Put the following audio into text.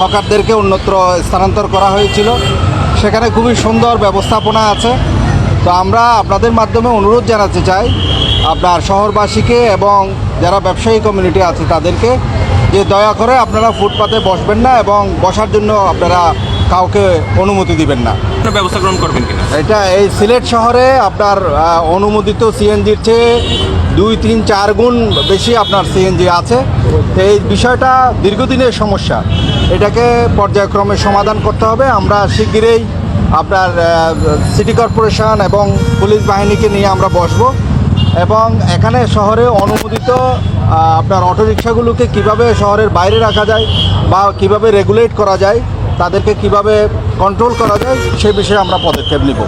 হকারদেরকে অন্যত্র স্থানান্তর করা হয়েছিল। সেখানে খুবই সুন্দর ব্যবস্থাপনা আছে। তো আমরা আপনাদের মাধ্যমে অনুরোধ জানাতে চাই আপনার শহরবাসীকে এবং যারা ব্যবসায়ী কমিউনিটি আছে তাদেরকে যে দয়া করে আপনারা ফুটপাতে বসবেন না এবং বসার জন্য আপনারা কাউকে অনুমতি দিবেন না। ব্যবস্থা গ্রহণ করবেন কিনা? এটা এই সিলেট শহরে আপনার অনুমোদিত সিএনজির চেয়ে দুই তিন চার গুণ বেশি আপনার সিএনজি আছে। তো এই বিষয়টা দীর্ঘদিনের সমস্যা। এটাকে পর্যায়ক্রমে সমাধান করতে হবে। আমরা শিগগিরই আপনার সিটি কর্পোরেশন এবং পুলিশ বাহিনীকে নিয়ে আমরা বসবো। এবং এখানে শহরে অনুমোদিত আপনার অটোরিকশাগুলোকে কীভাবে শহরের বাইরে রাখা যায় বা কীভাবে রেগুলেট করা যায়, তাদেরকে কীভাবে কন্ট্রোল করা যায়, সে বিষয়ে আমরা পদক্ষেপ নিব।